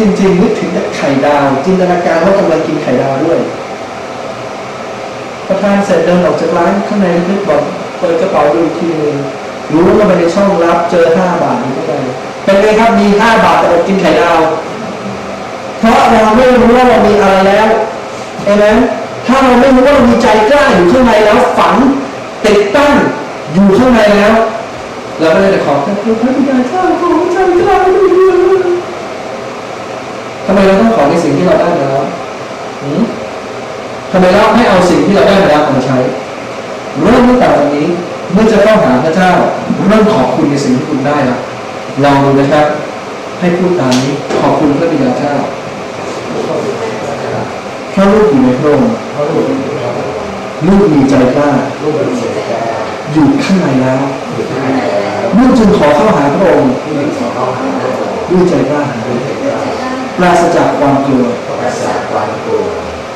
จริง ๆ นึกถึงไข่ดาว จินตนาการว่ากำลังกินไข่ดาวด้วยพอทานเสร็จเดินออกจากร้านข้างในนึกบอกเปิดกระเป๋าดูอีกทีหนึงรู้ว่าไปในช่องลับเจอห้าบาทอยู่เข้าไปเป็นไงครับมีห้าบาทแต่อดกินไข่ดาว เพราะเราไม่รู้ว่าเรามีอะไรแล้วเห็นไหมถ้าเราไม่รู้ว่าเรามีใจกล้าอยู่ข้างในแล้วฝันติดตั้งอยู่ข้างในแล้วเราก็เลยจะขอพระคุณพระบิดาเจ้าขอใจกล้าด้วย ทำไมเราต้องขอในสิ่งที่เราได้มาแล้วทำไมเราไม่เอาสิ่งที่เราได้มาแล้วมาใช้เริ่มตั้งแต่วันนี้เมื่อจะเข้าหาพระเจ้าเริ่มขอบคุณในสิ่งที่คุณได้แล้วลองดูนะครับ ให้พูดตามนี้ขอบคุณพระบิดาเจ้าพระลูกอยู่ในพระองค์ลูกมีใจกล้าอยู่ข้างในแล้วลูกจึงขอเข้าหาพระองค์มีสองห้องหาลูกด้วยใจกล้า ปราศจากความกลัวประสาทความกลัว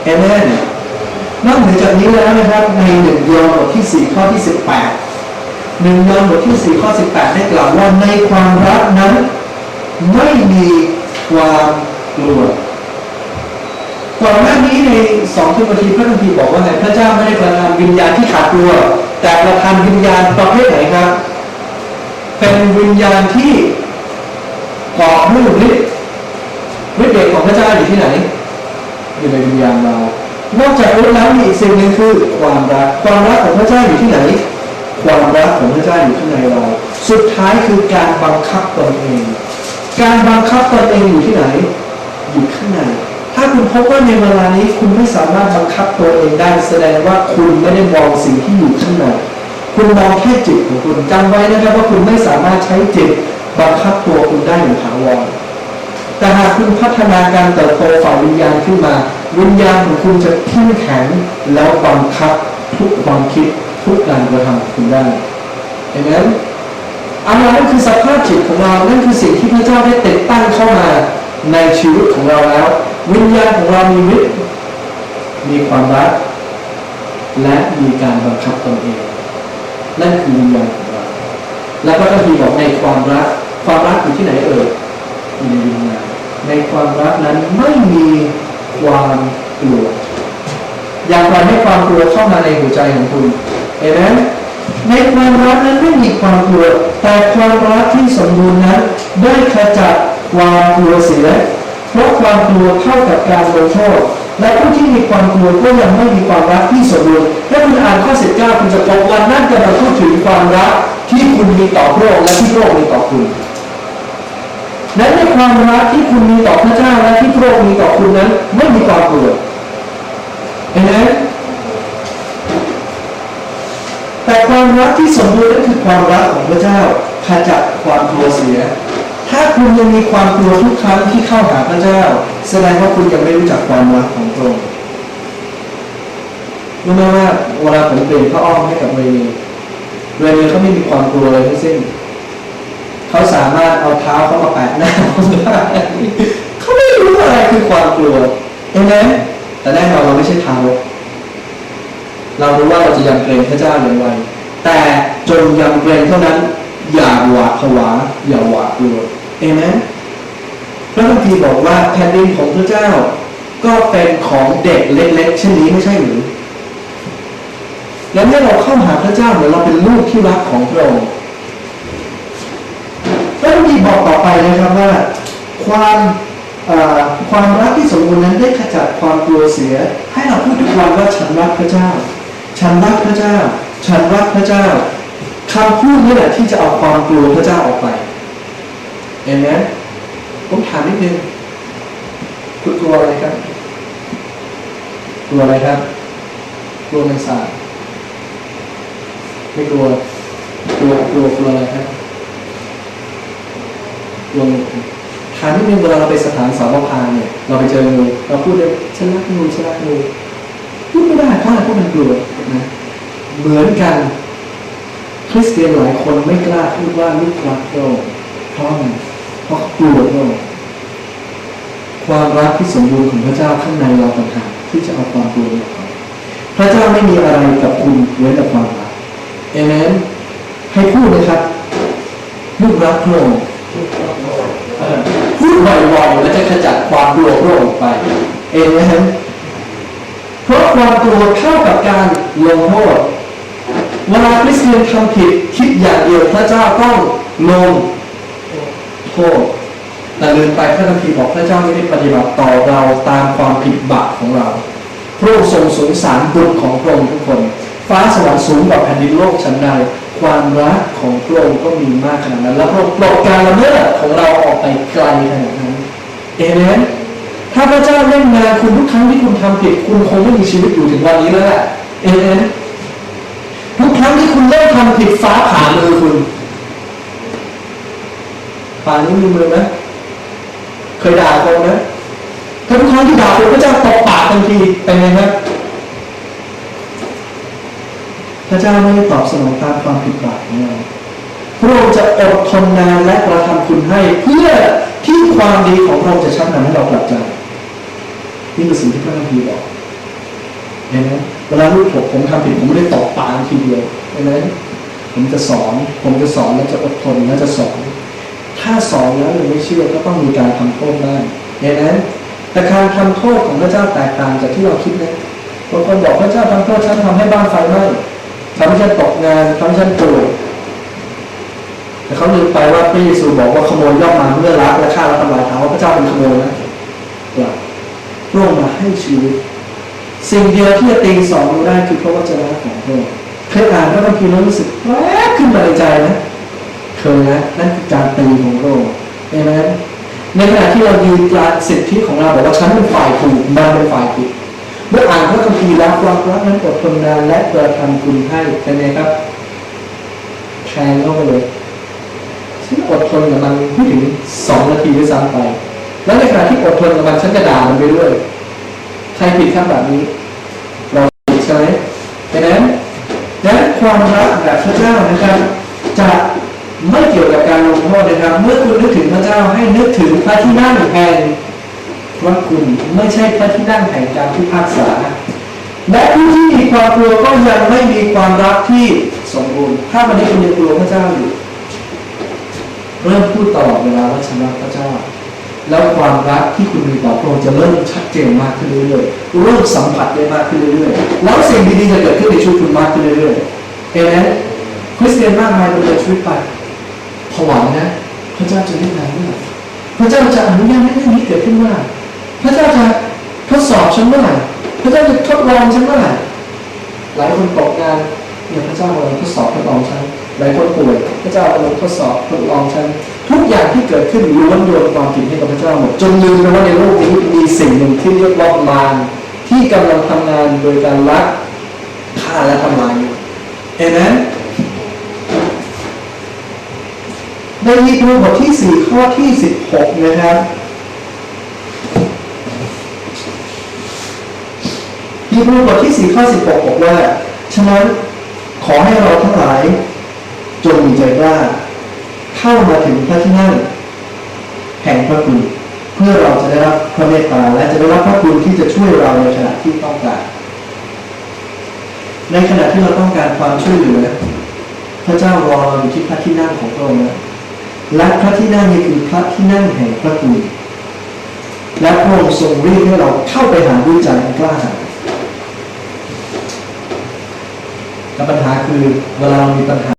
เอเมนนอกเหนือจากนี้แล้วนะครับในหนึ่งยอห์นบทที่สี่ข้อที่สิบแปดหนึ่งยอห์นบทที่สี่ข้อสิบแปดได้กล่าวว่าในความรักนั้น ไม่มีความกลัวก่อนหน้านี้ในสองทิโมธีพระคัมภีร์บอกว่าไงพระเจ้าไม่ได้ประทานวิญญาณที่ขาดกลัว แต่ประทานวิญญาณประเภทไหนครับ เป็นวิญญาณที่เกาะด้วยฤทธิ์ฤทธิ์เดชของ พระเจ้าอยู่ที่ไหน อยู่ในวิญญาณเรา นอกจากรู้แล้วมีอีกสิ่งหนึ่งคือความรัก ความรักของพระเจ้าอยู่ที่ไหน ความรักของพระเจ้าอยู่ข้างในเรา สุดท้ายคือการบังคับตนเอง การบังคับตนเองอยู่ที่ไหน อยู่ข้างใน ถ้าคุณพบว่าในเวลานี้คุณไม่สามารถบังคับตัวเองได้แสดงว่าคุณไม่ได้มองสิ่งที่อยู่ข้างในคุณมองแค่จิตของคุณจำไว้นะครับว่าคุณไม่สามารถใช้จิตบังคับตัวคุณได้อย่างถาวร แต่หากคุณพัฒนาการเติบโตฝ่ายวิญญาณขึ้นมา วิญญาณของคุณจะเข้มแข็งแล้วบังคับทุกความคิดทุกการกระทำของคุณได้เห็นไหมอันนั้นคือสภาพจิตของเรานั่นคือสิ่งที่พระเจ้าได้ติดตั้งเข้ามาในชีวิตของเราแล้ว วิญญาณของเรามีฤทธิ์มีความรัก และมีการบังคับตนเอง นั่นคือวิญญาณของเรา แล้วก็ทีบอกในความรัก ความรักอยู่ที่ไหนเอ่ย ในวิญญาณในความรักนั้นไม่มีความกลัว อย่าปล่อยให้ความกลัวเข้ามาในหัวใจของคุณ เห็นไหมในความรักนั้นไม่มีความกลัว แต่ความรักที่สมบูรณ์นั้นได้ขจัดความกลัวเสีย เพราะความกลัวเท่ากับการลงโทษ และผู้ที่มีความกลัวก็ยังไม่มีความรักที่สมบูรณ์ ถ้าคุณอ่านข้อ19คุณจะพบว่านั่นกำลังพูดถึงความรักที่คุณมีต่อพระองค์และที่พระองค์มีต่อคุณ และในความรักที่คุณมีต่อพระเจ้าและที่พระองค์มีต่อคุณนั้น ไม่มีความกลัวเห็นไหมแต่ความรักที่สมบูรณ์นั่นคือความรักของพระเจ้าขจัดความกลัวเสีย ถ้าคุณยังมีความกลัวทุกครั้งที่เข้าหาพระเจ้า แสดงว่าคุณยังไม่รู้จักความรักของพระองค์รู้ไหมว่าเวลาผมเปลี่ยนพระอ้อมให้กับเรเนเรเนเขาไม่มีความกลัวเลยทั้งสิ้น เขาสามารถเอาเท้าเขามาแปะหน้าผมได้เขาไม่รู้อะไรคือความกลัวเห็นไหมแต่แน่นอนเราไม่ใช่เท้าเรารู้ว่าเราจะยำเกรงพระเจ้าอย่างไรแต่จงยำเกรงเท่านั้น อย่าหวาดผวา อย่าหวาดกลัวเอเมนพระคัมภีร์บอกว่าแผ่นดินของพระเจ้า ก็เป็นของเด็กเล็กๆเช่นนี้ไม่ใช่หรือและเมื่อเราเข้าหาพระเจ้าเหมือนเราเป็นลูกที่รักของพระองค์ พระคัมภีร์บอกต่อ ไปนะครับว่าความความรักที่สมบูรณ์นั้นได้ขจัดความกลัวเสีย ให้เราพูดทุกวันว่าฉันรักพระเจ้า ฉันรักพระเจ้า ฉันรักพระเจ้าคำพูดนี่แหละที่จะเอาความกลัวพระเจ้าออกไปเห็นไหมผมถามนิดนึงคุณกลัวอะไรครับ กลัวอะไรครับ กลัวแมงสาบไม่กลัว กลัวกลัวกลัวอะไรครับ ลงถามนิดนึงเวลาเราไปสถานสาวพานเนี่ย เราไปเจองูเราพูดเลยฉันรักงูฉันรักงูพูดไม่ได้เพราะอะไรเพราะมันกลัวนะเหมือนกันคริสเตียนหลายคนไม่กล้าพูดว่าลูกรักพระองค์เพราะอะไรเพราะกลัวพระองค์ความรักที่สมบูรณ์ของพระเจ้าข้างในเราต่างหากที่จะเอาความกลัวออกพระเจ้าไม่มีอะไรกับคุณเว้นแต่ความรักเอเมนให้พูดเลยครับลูกรักพระองค์พูด บ่อยๆและจะขจัดความกลัวพรคออกไป เองนะฮะเพราะความกลัวเท่ากับการลงโทษเวลาคริสเตียนทำผิดคิดอย่างเดียวพระเจ้าต้องลงโทษแต่ลืมไปพระคัมภีร์บอกพระเจ้าไม่ได้ปฏิบัติต่อเราตามความผิดบาปของเราพระองค์ทรงสงสารบุตรของพระองค์ทุกคน ฟ้าสวรรค์สูงกว่าแผ่นดินโลกชั้นใด ความรักของพระองค์ก็มีมากขนาดนั้น และพระองค์ปลดการละเมิดของเราออกไปไกลขนาดนั้นเอเมนถ้าพระเจ้าเล่นงานคุณทุกครั้งที่คุณทำผิดคุณคงไม่มีชีวิตอยู่ถึงวันนี้แล้วแหละเอเมนทุกครั้งที่คุณเริ่มทำผิดฟ้าผ่ามือคุณผ่านี้มีมือไหมเคยด่าคนไหมถ้าทุกครั้งที่ด่าคนพระเจ้าตบปากทันทีเป็นไงครับ ระเจ้าไม่ได้ตอบสนองตามความผิดบาปของเราพระองค์จะอดทนนานและกระทำคุณให้ เพื่อที่ความดีของพระองค์จะชักนำให้เรากลับใจนี่คือสิ่งที่พระคัมภีร์บอกเห็นไหมเวลาลูกผมผมทำผิดผมไม่ได้ตอบปากทีเดียวเห็นไหมผมจะสอน ผมจะสอนแล้วจะอดทนแล้วจะสอน ถ้าสอนแล้วยังไม่เชื่อก็ต้องมีการทำโทษได้เห็นไหมแต่การทำโทษของพระเจ้าแตกต่างจากที่เราคิดนะบางคนบอกพระเจ้าทำโทษฉันทำให้บ้านไฟไหม้ ทำให้ฉันตกงานทำให้ฉันป่วยแต่เขาลืมไปว่าพระเยซูบอกว่าขโมยย่อมมาเมื่อรักและฆ่าและทำลายเขาว่าพระเจ้าเป็นขโมยนะเปล่าพระองมาให้ชีวิต สิ่งเดียวที่จะตีสองเราได้คือพระวจนะของพระองค์เคยอ่านพระคัมภีร์แล้วรู้สึกแวบขึ้นมาในใจนะเคยนะนั่นคือการตีของพระองค์เห็นไหมในขณะที่เรายืนกลางสิทธิของเราบอกว่าฉันเป็นฝ่ายถูกมันเป็นฝ่ายผิด เมื่ออ่านพระคัมภีร์แล้วความรักนั้นอดทนนานและกระทำคุณให้เป็นไงครับแทงเข้าไปเลยฉันอดทนกับมันไม่ถึงสองนาทีด้วยซ้ำไป แล้วในขณะที่อดทนกับมันฉันจะด่ามันไปด้วย ใครผิดครับแบบนี้ เราผิดใช่ไหมดังนั้นดังนั้นความรักแบบพระเจ้านะครับจะไม่เกี่ยวกับการลงโทษนะครับ เมื่อคุณนึกถึงพระเจ้าให้นึกถึงพระที่นั่งแห่ง พระคุณไม่ใช่พระที่นั่งแห่งการพิพากษา และผู้ที่มีความกลัวก็ยังไม่มีความรักที่สมบูรณ์ ถ้าวันนี้คุณยังกลัวพระเจ้าอยู่ เริ่มพูดตลอดเวลาว่าฉันรักพระเจ้า แล้วความรักที่คุณมีต่อพระองค์จะเริ่มชัดเจนมากขึ้นเรื่อยๆเริ่มสัมผัสได้มากขึ้นเรื่อยๆแล้วสิ่งดีๆจะเกิดขึ้นในชีวิตคุณมากขึ้นเรื่อยๆเห็นไหมคริสเตียนมากมายดำเนินชีวิตไปผวานะ พระเจ้าจะเล่นงานเมื่อไหร่พระเจ้าจะอนุญาตให้เรื่องนี้เกิดขึ้นเมื่อ พระเจ้าจะทดสอบฉันเมื่อไหร่พระเจ้าจะทดลองฉันเมื่อไหร่หลายคนตกงานเนี่ยพระเจ้ากำลังทดสอบทดลองฉันหลายคนป่วยพระเจ้ากำลังทดสอบทดลองฉันทุกอย่างที่เกิดขึ้นล้วนโยนความผิดให้กับพระเจ้าหมดจนลืมไปว่าในโลกนี้มีสิ่งหนึ่งที่เรียกว่ามารที่กำลังทำงานโดยการลักฆ่าและทำลายอยู่เห็นไหมในฮีบรูบทที่ 4 ข้อที่ 16 นะครับ ฮีบรูบทที่ 4 ข้อ 16 บอกว่า ฉะนั้นขอให้เราทั้งหลาย จงมีใจกล้าเข้ามาถึงพระที่นั่งแห่งพระคุณเพื่อเราจะได้รับพระเมตตาและจะได้รับพระคุณที่จะช่วยเราในขณะที่ต้องการ ในขณะที่เราต้องการความช่วยเหลือ พระเจ้ารอเราอยู่ที่พระที่นั่งของพระองค์และพระที่นั่งนี้คือพระที่นั่งแห่งพระคุณและพระองค์ทรงเรียกให้เราเข้าไปหาด้วยใจกล้าหาญ และปัญหาคือเวลาเรามีปัญหา